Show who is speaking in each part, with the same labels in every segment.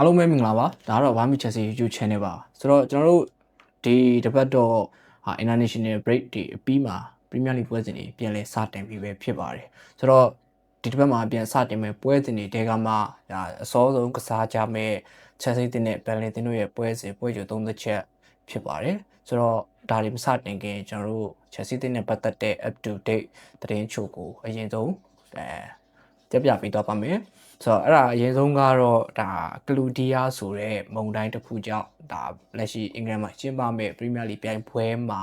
Speaker 1: အားလုံးပဲမင်္ဂလာပါဒါကတော့ Vami Chelsea YouTube channel ပါဆိုတော့ကျွန်တော်တို့ဒီတစ်ပတ်တော့ဟာ international break ဒီအပြီးမှာ Premier League ပွဲစဉ်တွေပြန်လဲစတင်ပြီးပဲဖြစ်ပါတယ်ဆိုတော့ဒီတစ်ပတ်မှာပြန်စတင်မဲ့ပွဲစဉ်တွေတဲကမှဒါအစောဆုံးကစားကြမဲ့ Chelsea တင်နဲ့ Burnley တင်တို့ရဲ့ပွဲစဉ်ပွဲကြို30ချက်ဖြစ်ပါတယ်ဆိုတော့ဒါတွေမစတင်ခင်ကျွန်တော်တို့ Chelsea တင်နဲ့ပတ်သက်တဲ့ up to date သတင်းချို့ကိုအရင်ဆုံးအဲတက်ပြပေးတော့ပါမယ် ဆိုတော့အဲ့ဒါအရင်ဆုံးကတော့ဒါကလူဒီယာဆိုတဲ့မုံတိုင်းတစ်ခုကြောင့်ဒါလက်ရှိအင်္ဂလန်မှာကျင်းပမဲ့ Premier League ပြိုင်ပွဲမှာ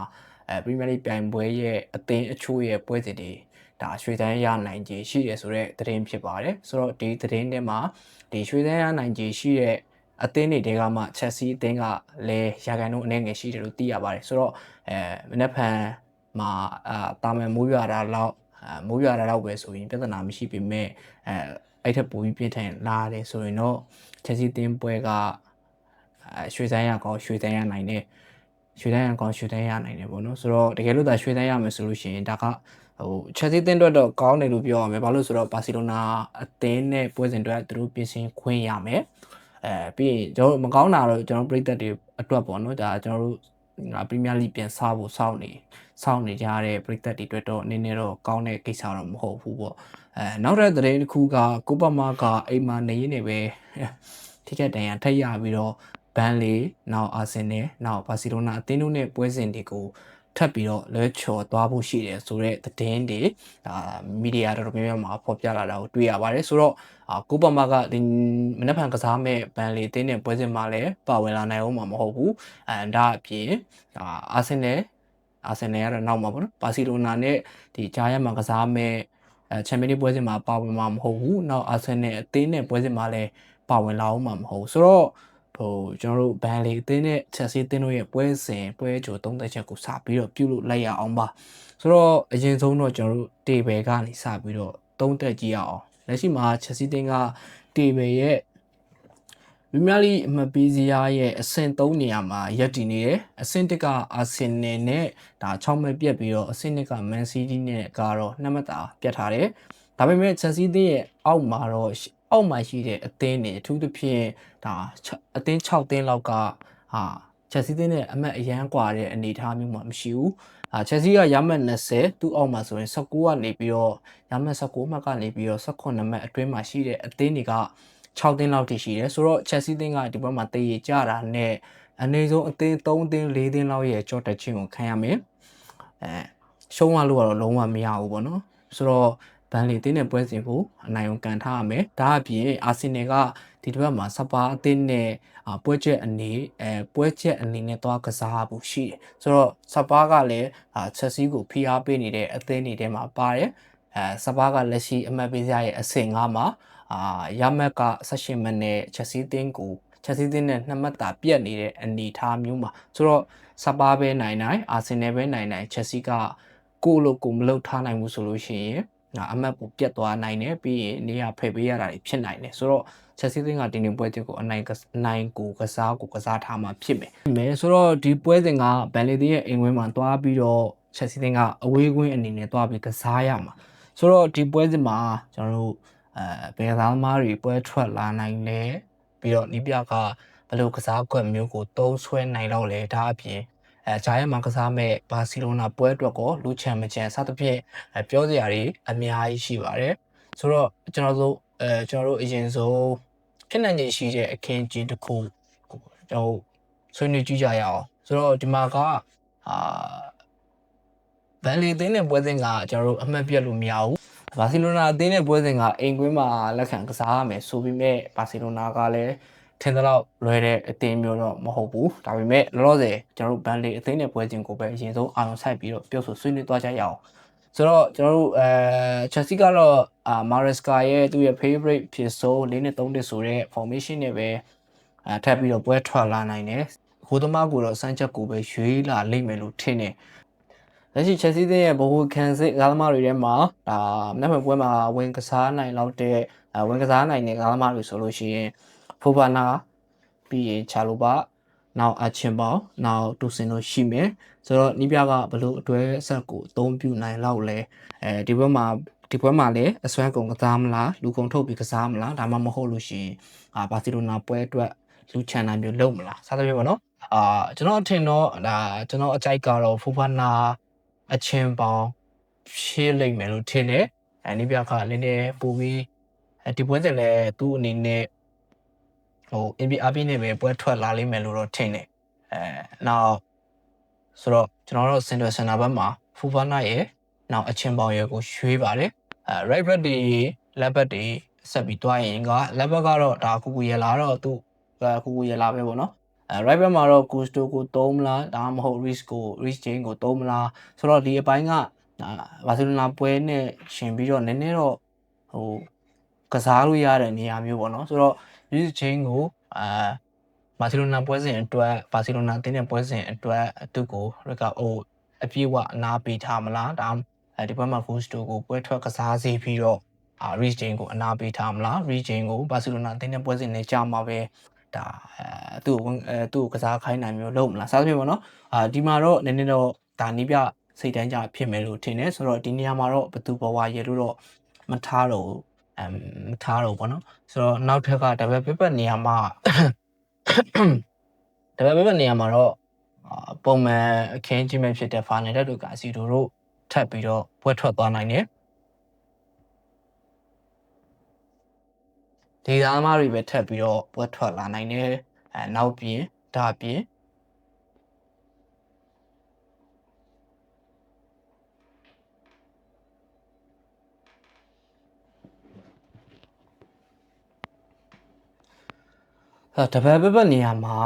Speaker 1: အဲ Premier League ပြိုင်ပွဲရဲ့အသင်းအချို့ရဲ့ပွဲစဉ်တွေဒါရွှေတန်းရနိုင်ခြေရှိတယ်ဆိုတော့သတင်းဖြစ်ပါတယ်ဆိုတော့ဒီသတင်းထဲမှာဒီရွှေတန်းရနိုင်ခြေရှိတဲ့အသင်းတွေတဲကမှ Chelsea အသင်းကလည်းရာခိုင်နှုန်းအနေငယ်ရှိတယ်လို့သိရပါတယ်ဆိုတော့အဲမနက်ဖြန်မှာအာတာမန်မိုးရွာတာလောက်အာမိုးရွာတာလောက်ပဲဆိုရင်ပြဿနာမရှိပေမဲ့အဲ အဲ့ထက်ပိုပြီးပြင်းထန်လာတယ်ဆိုရင်တော့ Chelsea တင်းပွဲကအဲရွှေစမ်းရကောင်းရွှေစမ်းရနိုင်တယ်ရွှေတန်းရကောင်းရွှေတန်းရနိုင်တယ်ပေါ့နော်ဆိုတော့တကယ်လို့ဒါရွှေတန်းရမယ်ဆိုလို့ရှိရင်ဒါကဟို Chelsea တင်းအတွက်တော့ကောင်းတယ်လို့ပြောရမယ်ဘာလို့ဆိုတော့ Barcelona အသင်းနဲ့ပွဲစဉ်တွေသူတို့ပြင်ဆင်ခွင့်ရမယ်အဲပြီးရင်ကျွန်တော်မကောင်းတာတော့ကျွန်တော်ပြည်သက်တွေအတွက်ပေါ့နော်ဒါကျွန်တော်တို့ ငါပရီးမီးယားလိပြန်စားဖို့စောင့်နေစောင့်နေကြတဲ့ပြည်သက်တွေအတွက်တော့နည်းနည်းတော့ကောင်းတဲ့ကိစ္စတော့မဟုတ်ဘူးပေါ့အဲနောက်တဲ့သတင်းတစ်ခုကကိုပမာကအိမ်မှာနေရင်းနေပဲထိခိုက်ဒဏ်ရာထပ်ရပြီးတော့ဘန်လီနောက်အာဆင်နယ်နောက်ဘာစီလိုနာအသင်းတို့နဲ့ပွဲစဉ်တွေကို ထပ်ပြီးတော့လွဲချော်သွားဖို့ရှိတယ်ဆိုတော့သတင်းတွေအာမီဒီယာတော်တော်များများမှာဖော်ပြလာတာကိုတွေ့ရပါတယ်ဆိုတော့အာကိုပမာကဒီမနက်ဖြန်ကစားမဲ့ဘန်လီအသင်းနဲ့ပွဲစဉ်မှာလည်းပါဝင်လာနိုင်အောင်မှာမဟုတ်ဘူးအဲဒါအပြင်အာအာဆင်နယ်အာဆင်နယ်ကတော့နောက်မှာပေါ့နော်ဘာစီလိုနာနဲ့ဒီဂျာယန်မှာကစားမဲ့အဲချန်ပီယံလိပွဲစဉ်မှာပါဝင်မှာမဟုတ်ဘူးနောက်အာဆင်နယ်အသင်းနဲ့ပွဲစဉ်မှာလည်းပါဝင်လာအောင်မှာမဟုတ်ဘူးဆိုတော့ ဟိုကျွန်တော်တို့ဘန်လီအသင်းနဲ့ Chelsea အသင်းတို့ရဲ့ပွဲစဉ်ပွဲကြို30ချက်ကိုစပြီးတော့ပြုလုပ်လိုက်ရအောင်ပါဆိုတော့အရင်ဆုံးတော့ကျွန်တော်တို့တေဘယ်ကနေစပြီးတော့သုံးသက်ကြည့်ရအောင်လက်ရှိမှာ Chelsea အသင်းကတေဘယ်ရဲ့ပရီးမီးယားလိအမှတ်ပေးစရာရဲ့အဆင့်3နေရာမှာရပ်တည်နေတယ်အဆင့်1ကအာဆင်နယ်နဲ့ဒါ6မှတ်ပြတ်ပြီးတော့အဆင့်2ကမန်စီးတီးနဲ့ကတော့2မှတ်သာပြတ်ထားတယ်ဒါပေမဲ့ Chelsea အသင်းရဲ့အောက်မှာတော့ အောက်မှာရှိတဲ့အသင်းတွေအထူးသဖြင့်ဒါအသင်း6သင်းလောက်ကဟာချက်စီးသင်းနဲ့အမတ်အရန်กว่าတဲ့အနေအထားမျိုးမှမရှိဘူးအာချက်စီးကရမှတ်20သူ့အောက်မှာဆိုရင်19ကနေပြီးတော့ရမှတ်19မှတ်ကနေပြီးတော့18မှတ်အတွင်းမှာရှိတဲ့အသင်းတွေက6သင်းလောက်ထိရှိတယ်ဆိုတော့ချက်စီးသင်းကဒီဘက်မှာတည်ရကြတာနဲ့အနေဆုံးအသင်း3သင်း4သင်းလောက်ရဲ့ကြော့တက်ချင်းကိုခံရမယ်အဲရှုံးရလို့ကတော့လုံးဝမရဘူးပေါ့နော်ဆိုတော့ ဘန်လီတင်းတဲ့ပွဲစဉ်ကိုအနိုင်အောင်ကန်ထားရမယ်ဒါအပြင်အာဆင်နယ်ကဒီတစ်ပတ်မှာစပါအသင်းနဲ့ပွဲချက်အနေအဲပွဲချက်အနေနဲ့သွားကစားဖို့ရှိတယ်ဆိုတော့စပါကလည်းချက်စီကိုဖိအားပေးနေတဲ့အသင်းတွေထဲမှာပါတယ်အဲစပါကလက်ရှိအမှတ်ပေးစရာရဲ့အဆင့်9မှာအာရမက်က16မှတ်နဲ့ချက်စီတင်းကိုချက်စီတင်းနဲ့နှစ်မှတ်တာပြတ်နေတဲ့အနေအထားမျိုးမှာဆိုတော့စပါပဲနိုင်နိုင်အာဆင်နယ်ပဲနိုင်နိုင်ချက်စီကကိုလို့ကိုမလုပ်ထားနိုင်ဘူးဆိုလို့ရှိရင် အမတ်ကိုပြတ်သွားနိုင်တယ်ပြီးရင်နေရာဖယ်ပေးရတာဖြစ်နိုင်တယ်ဆိုတော့ချက်စီးသင်းကဒီနေ့ပွဲတစ်ကိုအနိုင်အနိုင်ကိုကစားကိုကစားထားမှာဖြစ်မယ်မယ်ဆိုတော့ဒီပွဲစဉ်ကဘန်လီသင်းရဲ့အိမ်ဝင်းမှာတွားပြီးတော့ချက်စီးသင်းကအဝေးကွင်းအနေနဲ့တွားပြီးကစားရမှာဆိုတော့ဒီပွဲစဉ်မှာကျွန်တော်တို့အဲဘယ်သားသမားတွေပွဲထွက်လာနိုင်လဲပြီးတော့နီးပြကဘယ်လိုကစားကွက်မျိုးကိုသုံးဆွဲနိုင်တော့လဲဒါအပြင် အဲဂျာယန်မှာကစားမဲ့ဘာစီလိုနာပွဲအတွက်ကိုလူချန်မချန်စသဖြင့်ပြောစရာတွေအများကြီးရှိပါတယ်ဆိုတော့ကျွန်တော်တို့အဲကျွန်တော်တို့အရင်ဆုံးဖြစ်နိုင်ခြေရှိတဲ့အခင်းကျင်းတစ်ခုကျွန်တော်ဆွေးနွေးကြည့်ကြရအောင်ဆိုတော့ဒီမှာကအာဘန်လီသင်းနဲ့ပွဲစဉ်ကကျွန်တော်တို့အမှတ်ပြတ်လို့မရဘူးဘာစီလိုနာအသင်းနဲ့ပွဲစဉ်ကအိမ်ကွင်းမှာလက်ခံကစားရမယ်ဆိုပေမဲ့ဘာစီလိုနာကလည်း ထင်သလောက်လွယ်တဲ့အသင်းမျိုးတော့မဟုတ်ဘူးဒါပေမဲ့လောလောဆယ်ကျွန်တော်တို့ဘန်လီအသင်းနဲ့ပွဲစဉ်ကိုပဲအရင်ဆုံးအာရုံစိုက်ပြီးတော့ပြောဆိုဆွေးနွေးသွားကြရအောင်ဆိုတော့ကျွန်တော်တို့အဲ Chelsea ကတော့အာ Maresca ရဲ့သူ့ရဲ့ favorite ဖြစ်ဆို၄နဲ့3တက်ဆိုတဲ့ formation နဲ့ပဲအဲထပ်ပြီးတော့ပွဲထွက်လာနိုင်တယ်ဟိုသမားကိုတော့စမ်းချက်ကိုပဲရွေးလာလိမ့်မယ်လို့ထင်တယ်လက်ရှိ Chelsea သင်းရဲ့ဘိုးခံစစ်ကားသမားတွေထဲမှာဒါမနေ့ပွဲမှာဝင်ကစားနိုင်လောက်တဲ့ဝင်ကစားနိုင်တဲ့ကားသမားတွေဆိုလို့ရှိရင် ဖိုဘာနာပြီးရင်ချာလိုပါနောက်အချင်းပေါင်းနောက်တူစင်တို့ရှိမယ်ဆိုတော့နီးပြကဘလို့အတွဲဆက်ကိုအသုံးပြုနိုင်လောက်လဲအဲဒီဘက်မှာဒီပွဲမှာလည်းအစွမ်းကုန်ကစားမလားလူကုန်ထုတ်ပြီးကစားမလားဒါမှမဟုတ်လို့ရှိရင်အာဘာစီလိုနာပွဲအတွက်လူချန်တာမျိုးလုပ်မလားစသဖြင့်ပေါ့နော်အာကျွန်တော်အထင်တော့ဒါကျွန်တော်အကြိုက်ကတော့ဖူဖာနာအချင်းပေါင်းရှင်းလိမ့်မယ်လို့ထင်တယ်အဲနိပြခနည်းနည်းပိုပြီးဒီပွဲစဉ်လည်းသူ့အနေနဲ့ ဟို NBA အပြည့်နဲ့ပဲပွဲထွက်လာလိမ့်မယ်လို့တော့ထင်တယ်အဲနောက်ဆိုတော့ကျွန်တော်တို့ center center ဘက်မှာဖူဖာနာရဲ့နောက်အချင်းပေါင်းရဲ့ကိုရွှေးပါတယ်အဲ right back တွေ left back တွေဆက်ပြီးတွားရင်က left back ကတော့ဒါကူကူရလာတော့သူကူကူရလာပဲပေါ့နော်အဲ right back မှာတော့ Gusto ကိုသုံးမလားဒါမှမဟုတ် Risk ကို Risk Chain ကိုသုံးမလားဆိုတော့ဒီအပိုင်းကဘာစီလိုနာပွဲနဲ့ရှင်ပြီးတော့နည်းနည်းတော့ဟိုကစားလို့ရတဲ့နေရာမျိုးပေါ့နော်ဆိုတော့ Risk Chain ကိုအာဘာစီလိုနာပွဲစဉ်အတွက်ဘာစီလိုနာတင်းတဲ့ပွဲစဉ်အတွက်သူ့ကိုရကအိုအပြည့်ဝအနာပေးထားမလားဒါအဲဒီဘက်မှာ Gusto ကိုပွဲထွက်ကစားစေပြီးတော့အာ Risk Chain ကိုအနာပေးထားမလား Risk Chain ကိုဘာစီလိုနာတင်းတဲ့ပွဲစဉ်နဲ့ကြာမှာပဲဒါအဲသူ့ကိုအဲသူ့ကိုကစားခိုင်းနိုင်မျိုးလုပ်မလားစားသဖြင့်ပေါ့နော်အာဒီမှာတော့နည်းနည်းတော့ဒါနီးပြစိတ်တန်းကြဖြစ်မယ်လို့ထင်တယ်ဆိုတော့ဒီနေရာမှာတော့ဘသူဘဝရေလို့တော့မထားတော့ဘူး အမ်မထားတော့ဘောနော်ဆိုတော့နောက်ထပ်ကဒါပဲပြပတ်နေရာမှာဒါပဲပြပတ်နေရာမှာတော့အာပုံမှန်အခင်းကြီးမဲ့ဖြစ်တဲ့ဖာနယ်တက်တို့ကအစီတို့တို့ထပ်ပြီးတော့ပွဲထွက်သွားနိုင်တယ်ဒီသားမတွေပဲထပ်ပြီးတော့ပွဲထွက်လာနိုင်တယ်အဲနောက်ပြင်ဒါပြင် အဲတပတ်ပတ်ပတ်နေရာမှာ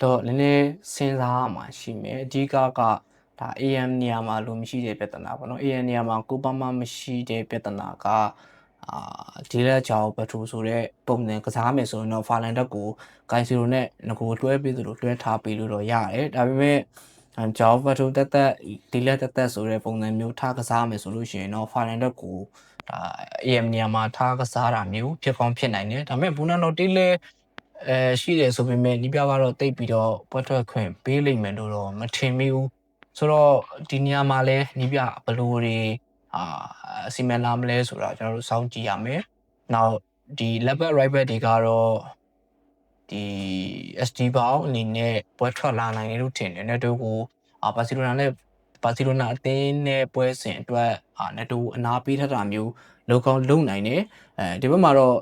Speaker 1: တော့နည်းနည်းစဉ်းစားရမှာရှိမယ်အဓိကကဒါ AM နေရာမှာလို့မရှိတဲ့ပြဿနာပေါ့နော် AM နေရာမှာကိုပမမရှိတဲ့ပြဿနာကအာဒီလက်ချောင်းဘတ်ထူဆိုတဲ့ပုံစံကစားမယ်ဆိုရင်တော့ဖာလန်တက်ကိုဂိုင်စီရိုနဲ့ငကိုတွဲပေးသလိုတွဲထားပေးလို့တော့ရတယ်ဒါပေမဲ့ဂျောင်းဘတ်ထူတက်တက်ဒီလက်တက်တက်ဆိုတဲ့ပုံစံမျိုးထားကစားမယ်ဆိုလို့ရှိရင်တော့ဖာလန်တက်ကိုဒါ AM နေရာမှာထားကစားတာမျိုးဖြစ်ကောင်းဖြစ်နိုင်တယ်ဒါပေမဲ့ဘူးနန်တော့တီးလဲ အဲရှိတယ်ဆိုပေမဲ့နီးပြကတော့တိတ်ပြီးတော့ပွဲထွက်ခွင့်ပေးလိမ့်မယ်လို့တော့မထင်မိဘူးဆိုတော့ဒီနေရာမှာလဲနီးပြဘလိုတွေအာအစီမံလာမလဲဆိုတာကျွန်တော်တို့စောင့်ကြည့်ရမယ်။နောက်ဒီ level right back တွေကတော့ဒီ SD ဘောင်းအနေနဲ့ပွဲထွက်လာနိုင်တယ်လို့ထင်တယ်။နေတိုးကိုအာဘာစီလိုနာနဲ့ဘာစီလိုနာအသင်းနဲ့ပွဲစဉ်အတွက်အာနေတိုးအနာပေးထတာမျိုးလုံကောင်းလုံနိုင်တယ်။အဲဒီဘက်မှာတော့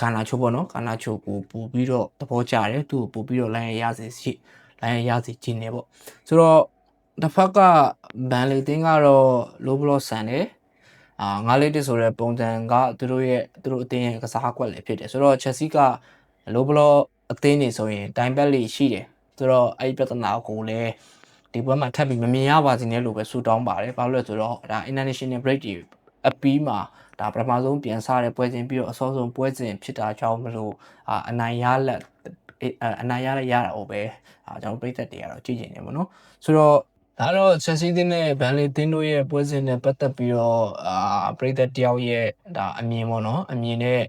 Speaker 1: ဂါနာချိုပေါ့နော်ဂါနာချိုကိုပို့ပြီးတော့သဘောကျတယ်သူ့ကိုပို့ပြီးတော့လိုင်းရရစီရှိလိုင်းရရစီခြင်းနေပေါ့ဆိုတော့တစ်ဖက်ကဘန်လီတင်းကတော့လိုဘလော့ဆန်တယ်အာငါးလေးတစ်ဆိုတဲ့ပုံစံကသူတို့ရဲ့သူတို့အတင်းရဲ့ကစားကွက်လည်းဖြစ်တယ်ဆိုတော့ချက်စီကလိုဘလော့အသင်းနေဆိုရင်တိုင်ဘက်လေးရှိတယ်ဆိုတော့အဲ့ဒီပြဿနာကိုလည်းဒီဘက်မှာထပ်ပြီးမမြင်ရပါစေနဲ့လို့ပဲဆူတောင်းပါတယ်ဘာလို့လဲဆိုတော့ဒါ international break တွေ အပီးမှာဒါပထမဆုံးပြန်စားတဲ့ပွဲစဉ်ပြီးတော့အစောဆုံးပွဲစဉ်ဖြစ်တာကြောင့်မလို့အာအနိုင်ရလက်အနိုင်ရလက်ရတာဟိုပဲအာကျွန်တော်ပြည့်သက်တွေကတော့ကြည့်ကျင်နေပါတော့ဆိုတော့ဒါတော့ Chelsea တင်းနဲ့ Burnley တင်းတို့ရဲ့ပွဲစဉ်နဲ့ပတ်သက်ပြီးတော့အာပြည့်သက်တယောက်ရဲ့ဒါအမြင်ပေါ့နော်အမြင်နဲ့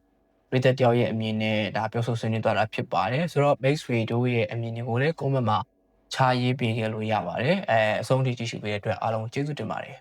Speaker 1: ပြည့်သက်တယောက်ရဲ့အမြင်နဲ့ဒါပြောဆိုဆွေးနွေးသွားတာဖြစ်ပါတယ်ဆိုတော့ Base Way တို့ရဲ့အမြင်တွေကိုလည်း comment မှာခြားရေးပေးခဲ့လို့ရပါတယ်အဲအဆုံးထိကြည့်ရှုပေးတဲ့အတွက်အားလုံးကျေးဇူးတင်ပါတယ်